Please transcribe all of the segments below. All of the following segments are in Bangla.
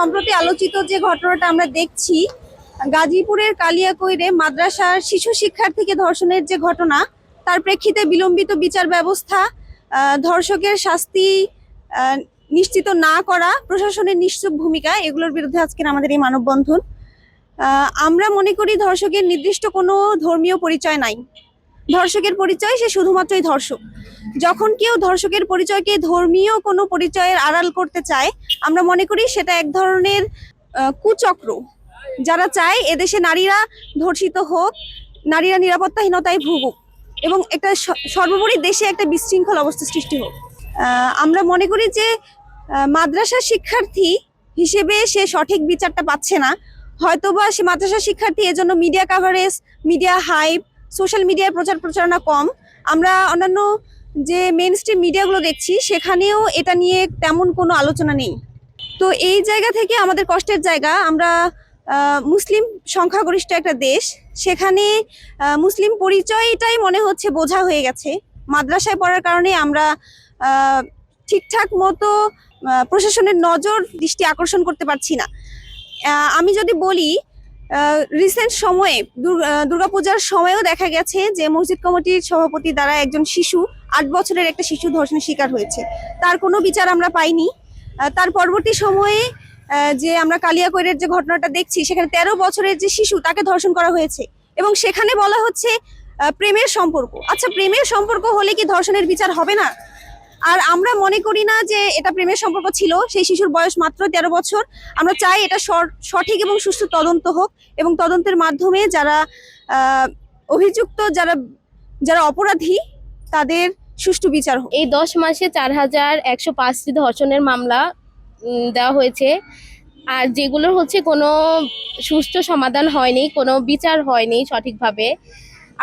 সম্প্রতি আলোচিত যে ঘটনাটা আমরা দেখছি, গাজীপুরের কালিয়াকৈরে মাদ্রাসার শিশু শিক্ষার্থীকে ধর্ষণের যে ঘটনা, তার প্রেক্ষিতে বিলম্বিত বিচার ব্যবস্থা ধর্ষকের শাস্তি নিশ্চিত না করা, প্রশাসনের নিশ্চুপ ভূমিকা, এগুলোর বিরুদ্ধে আজকের আমাদের এই মানববন্ধন। আমরা মনে করি ধর্ষকের নির্দিষ্ট কোনো ধর্মীয় পরিচয় নাই। ধর্ষকের পরিচয়, সে শুধুমাত্রই ধর্ষক। যখন কেউ ধর্ষকের পরিচয়কে ধর্মীয় কোনো পরিচয়ের আড়াল করতে চায়, আমরা মনে করি সেটা এক ধরনের কুচক্র। যারা চায় এদেশে নারীরা ধর্ষিত হোক, নারীরা নিরাপত্তাহীনতায় ভুগুক এবং একটা সর্বোপরি দেশে একটা বিশৃঙ্খল অবস্থা সৃষ্টি হোক। আমরা মনে করি যে মাদ্রাসা শিক্ষার্থী হিসেবে সে সঠিক বিচারটা পাচ্ছে না। হয়তোবা সে মাদ্রাসা শিক্ষার্থী, এজন্য media coverage media hype social মিডিয়ায় প্রচার প্রচারণা কম। আমরা অন্যান্য যে মেন স্ট্রিম মিডিয়াগুলো দেখছি, সেখানেও এটা নিয়ে তেমন কোনো আলোচনা নেই। তো এই জায়গা থেকে আমাদের কষ্টের জায়গা, আমরা মুসলিম সংখ্যাগরিষ্ঠ একটা দেশ, সেখানে মুসলিম পরিচয়টাই মনে হচ্ছে বোঝা হয়ে গেছে। মাদ্রাসায় পড়ার কারণে আমরা ঠিকঠাক মতো প্রশাসনের নজর দৃষ্টি আকর্ষণ করতে পারছি না। আমি যদি বলি রিসেন্ট সময়ে দুর্গাপূজার সময়েও দেখা গেছে যে মসজিদ কমিটির সভাপতি দ্বারা একজন শিশু, আট বছরের একটা শিশু ধর্ষণের শিকার হয়েছে। তার কোনো বিচার আমরা পাইনি। তার পরবর্তী সময়ে যে আমরা কালিয়াকৈরের যে ঘটনাটা দেখছি, সেখানে তেরো বছরের যে শিশু, তাকে ধর্ষণ করা হয়েছে। এবং সেখানে বলা হচ্ছে প্রেমের সম্পর্ক। আচ্ছা প্রেমের সম্পর্ক হলে কি ধর্ষণের বিচার হবে না? আর আমরা মনে করি না যে এটা প্রেমের সম্পর্ক ছিল। সেই শিশুর বয়স মাত্র তেরো বছর। আমরা চাই এটা সঠিক এবং সুষ্ঠু তদন্ত হোক এবং তদন্তের মাধ্যমে যারা অভিযুক্ত, যারা যারা অপরাধী, তাদের সুষ্ঠু বিচার হোক। এই দশ মাসে চার হাজার একশো পাঁচটি ধর্ষণের মামলা দেওয়া হয়েছে। আর যেগুলোর হচ্ছে কোনো সুষ্ঠু সমাধান হয়নি, কোনো বিচার হয়নি সঠিকভাবে।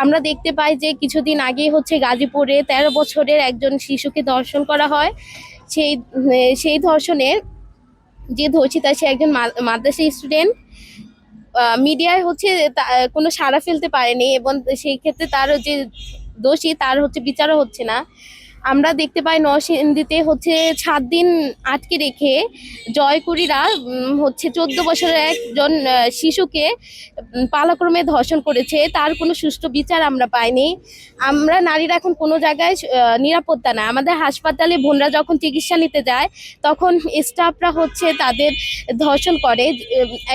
আমরা দেখতে পাই যে কিছুদিন আগে হচ্ছে গাজীপুরে তেরো বছরের একজন শিশুকে ধর্ষণ করা হয়। সেই সেই ধর্ষণের যে ধর্ষিতা সে একজন মাদ্রাসা স্টুডেন্ট। মিডিয়ায় হচ্ছে কোনো সাড়া ফেলতে পারেনি এবং সেই ক্ষেত্রে তার যে দোষী তার হচ্ছে বিচারও হচ্ছে না। আমরা দেখতে পাই নরসিংদীতে হচ্ছে সাত দিন আটকে রেখে জয়কুরীরা হচ্ছে চোদ্দ বছরের একজন শিশুকে পালাক্রমে ধর্ষণ করেছে। তার কোনো সুষ্ঠু বিচার আমরা পাইনি। আমরা নারীরা এখন কোনো জায়গায় নিরাপত্তা না আমাদের হাসপাতালে বোনরা যখন চিকিৎসা নিতে যায়, তখন স্টাফরা হচ্ছে তাদের ধর্ষণ করে।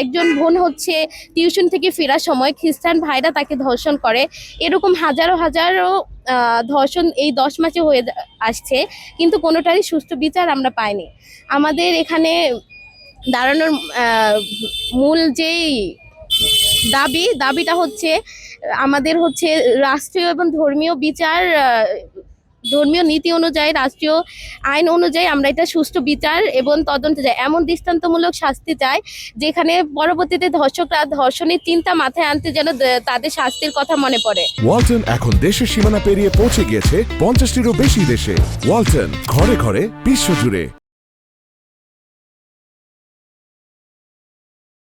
একজন বোন হচ্ছে টিউশন থেকে ফেরার সময় খ্রিস্টান ভাইরা তাকে ধর্ষণ করে। এরকম হাজারো হাজারো ধর্ষণ এই দশ মাসে হয়ে আসছে, কিন্তু কোনোটারই সুষ্ঠু বিচার আমরা পাইনি। আমাদের এখানে দাঁড়ানোর মূল যেই দাবি, দাবিটা হচ্ছে, আমাদের হচ্ছে রাষ্ট্রীয় এবং ধর্মীয় বিচার ধর্মীয় নীতি অনুযায়ী, রাষ্ট্রীয় আইন অনুযায়ী আমরা এটা সুষ্ঠু বিচার এবং তদন্ত চাই এমন দৃষ্টান্তমূলক শাস্তি চাই, যেখানে পরবর্তীতে ধর্ষকরা ধর্ষণের চিন্তা মাথায় আনতে যেন তাদের শাস্তির কথা মনে পড়ে। ওয়ালটন এখন দেশের সীমানা পেরিয়ে পৌঁছে গিয়েছে পঞ্চাশটিরও বেশি দেশে। ওয়ালটন ঘরে ঘরে বিশ্বজুড়ে।